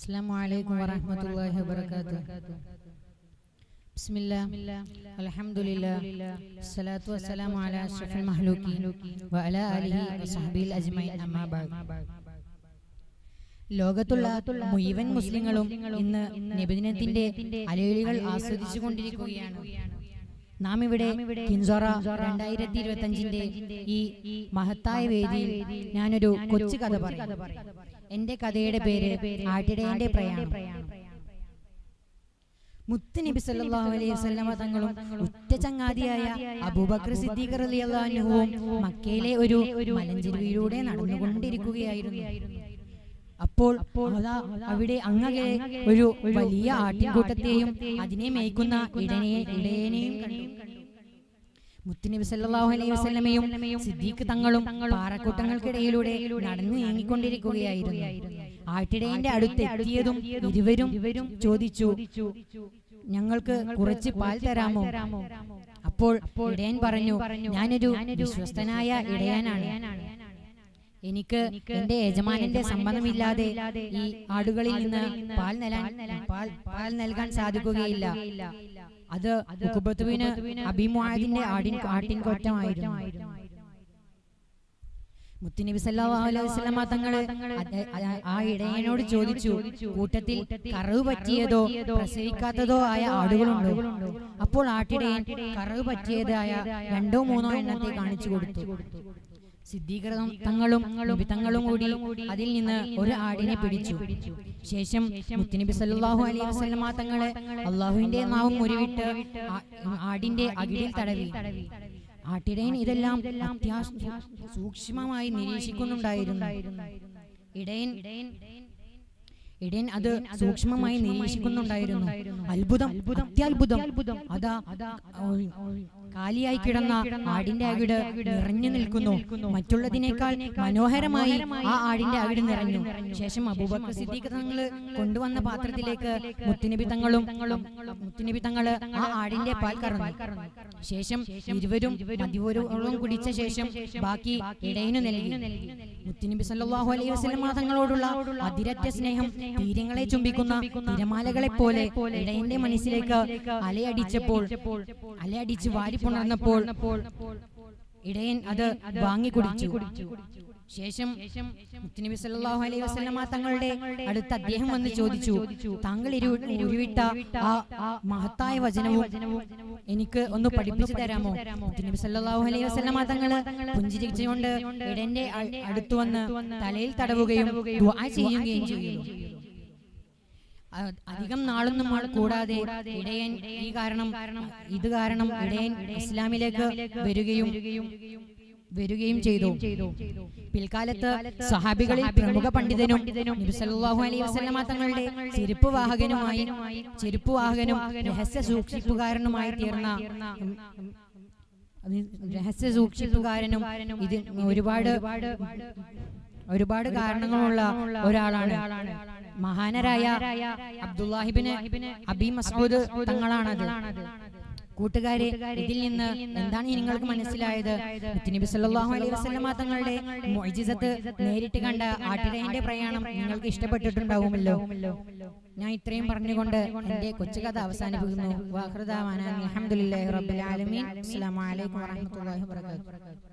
السلام عليكم ورحمة الله وبركاته بسم الله الحمد لله الصلاة والسلام على أشرف المخلوقين وعلى آله وصحبه الأجمعين أما بعد ലോകത്തുള്ള മുഴുവൻ മുസ്ലിങ്ങളും ഇന്ന് നബിദിനത്തിന്റെ അലയൊലികൾ ആസ്വദിച്ചു കൊണ്ടിരിക്കുകയാണ് നാം ഇവിടെ കിൻസോറ രണ്ടായിരത്തി ഇരുപത്തി അഞ്ചിന്റെ ഈ മഹത്തായ വേദിയിൽ ഞാനൊരു കൊച്ചു കഥ പറയും എന്റെ കഥയുടെ പേര് ആട്ടിടയന്റെ പ്രയാണം. മുത്ത് നബി സല്ലല്ലാഹു അലൈഹി വസല്ലമ തങ്ങളും ഉറ്റ ചങ്ങാതിയായ അബൂബക്കർ സിദ്ദീഖ് റളിയല്ലാഹു അൻഹുവും മക്കയിലെ ഒരു മലഞ്ചെരുവിലൂടെ നടന്നുകൊണ്ടിരിക്കുകയായിരുന്നു. അപ്പോൾ അവിടെ അങ്ങകെ ഒരു വലിയ ആട്ടിൻകൂട്ടത്തെയും അതിനെ മേയ്ക്കുന്ന ഇടനെ ഇടയനെയും കണ്ടു. മുത്തുനബി സല്ലല്ലാഹു അലൈഹി വസല്ലമയും സിദ്ദീഖ് തങ്ങളും പാറക്കൂട്ടങ്ങൾക്കിടയിലൂടെ നടന്നു നീങ്ങിക്കൊണ്ടിരിക്കുകയായിരുന്നു. ആട്ടിടയന്റെ അടുത്ത് എത്തിയതും ഇരുവരും ചോദിച്ചു ഞങ്ങൾക്ക് കുറച്ച് പാൽ തരാമോ? അപ്പോൾ ഇടയൻ പറഞ്ഞു ഞാനൊരു വിശ്വസ്തനായ ഇടയനാണ്. എനിക്ക് എന്റെ യജമാനന്റെ സമ്മതമില്ലാതെ ഈ ആടുകളിൽ നിന്ന് പാൽ നൽകാൻ പാൽ പാൽ നൽകാൻ സാധിക്കുകയില്ല. അത് കുബത്തുവിന് അഭിമുഖത്തിന്റെ ആടിൻ ആട്ടിൻകൊറ്റമായിരുന്നു മുത്തുനബി സല്ലല്ലാഹു അലൈഹി വസല്ലമ തങ്ങൾ ആ ഇടയനോട് ചോദിച്ചു കൂട്ടത്തിൽ കറവ് പറ്റിയതോ പ്രസവിക്കാത്തതോ ആയ ആടുകളുണ്ടോ? അപ്പോൾ ആട്ടിടയൻ കറവ് പറ്റിയതായ രണ്ടോ മൂന്നോ എണ്ണത്തെ കാണിച്ചു കൊടുത്തു. സിദ്ധീകൃത തങ്ങളും തങ്ങളും കൂടി അതിൽ നിന്ന് ഒരു ആടിനെ പിടിച്ചു. ശേഷം മുത്തുനബി സല്ലല്ലാഹു അലൈഹി വസല്ലമ തങ്ങളെ അള്ളാഹുവിന്റെ നാവും മുറിവിട്ട് ആ- ആടിന്റെ അകിടിൽ തടവി. ആട്ടിടയൻ ഇതെല്ലാം സൂക്ഷ്മമായി നിരീക്ഷിക്കുന്നുണ്ടായിരുന്നു ഇടയൻ ഇടയൻ അത് സൂക്ഷ്മമായി നിരീക്ഷിക്കുന്നുണ്ടായിരുന്നു. അത്ഭുതം അത്യാത്ഭുതം. അതാ കാലിയായി കിടന്ന ആടിന്റെ അകിട് നിറഞ്ഞു നിൽക്കുന്നു. മറ്റുള്ളതിനേക്കാൾ മനോഹരമായി ആ ആടിന്റെ അകിട് നിറഞ്ഞു. ശേഷം അബൂബക്കർ സിദ്ദീഖ് തങ്ങൾ കൊണ്ടുവന്ന പാത്രത്തിലേക്ക് മുത്തുനബി തങ്ങളും മുത്തുനബി തങ്ങൾ ആ ആടിന്റെ പാൽ കറന്നു. ശേഷം ഇരുവരും മതിവരോളം കുടിച്ച ശേഷം ബാക്കി ഇടയനു നൽകി. മുത്തുനബി സല്ലാഹു അലൈഹി വസല്ലമ തങ്ങളോടുള്ള അതിരറ്റ സ്നേഹം തീരങ്ങളെ ചുംബിക്കുന്ന തിരമാലകളെ പോലെ ഇടയന്റെ മനസ്സിലേക്ക് അലയടിച്ചപ്പോൾ അലയടിച്ച് വാരിപ്പുണർന്നപ്പോൾ ഇടയൻ അത് വാങ്ങി കുടിച്ചു. ശേഷം മുത്തുനബി സല്ലാഹു അലൈഹി വസല്ലമ തങ്ങളുടെ അടുത്ത് അദ്ദേഹം വന്ന് ചോദിച്ചു താങ്കൾ ഉരുവിട്ട ആ മഹത്തായ വചനവും എനിക്ക് ഒന്ന് പഠിപ്പിച്ചു തരാമോ? നബി സല്ലല്ലാഹു അലൈഹി വസല്ലമ തങ്ങൾ പുഞ്ചിരിച്ചുകൊണ്ട് ഇടന്റെ അടുത്തു വന്ന് തലയിൽ തടവുകയും ദുആ ചെയ്യുകയും ചെയ്യുന്നു അധികം നാളൊന്നും ആൾ കൂടാതെ ഇടയൻ ഈ കാരണം ഇത് കാരണം ഇടയൻ ഇസ്ലാമിലേക്ക് വരികയും വരികയും ചെയ്തു. പിൽക്കാലത്ത് സഹാബികളിൽ പ്രമുഖ പണ്ഡിതനും അലൈഹി വസല്ലമ തങ്ങളുടെ ചെരുപ്പ് വാഹകനുമായി ചെരുപ്പ് വാഹകനും രഹസ്യ സൂക്ഷിപ്പുകാരനുമായി തീർന്ന രഹസ്യ സൂക്ഷിപ്പുകാരനും ഇത് ഒരുപാട് ഒരുപാട് കാരണങ്ങളുള്ള ഒരാളാണ്. മഹാനരായ അബ്ദുല്ലാഹിബിന് അബി മസൂദ് തങ്ങളാണത്. കൂട്ടുകാരെ ഇതിൽ നിന്ന് എന്താണ് നിങ്ങൾക്ക് മനസ്സിലായത്? നബി സല്ലല്ലാഹു അലൈഹി വസല്ലമ തങ്ങളുടെ മൊയ്ജിസത്ത് നേരിട്ട് കണ്ട ആട്ടിടയന്റെ പ്രയാണം നിങ്ങൾക്ക് ഇഷ്ടപ്പെട്ടിട്ടുണ്ടാവുമല്ലോ. ഞാൻ ഇത്രയും പറഞ്ഞുകൊണ്ട് എന്റെ കൊച്ചുകഥ അവസാനിപ്പിക്കുന്നു. വാഹൃദാവാന അൽഹംദുലില്ലാഹി റബ്ബിൽ ആലമീൻ. അസ്സലാമു അലൈക്കും വറഹ്മത്തുള്ളാഹി വബറകാതുഹു.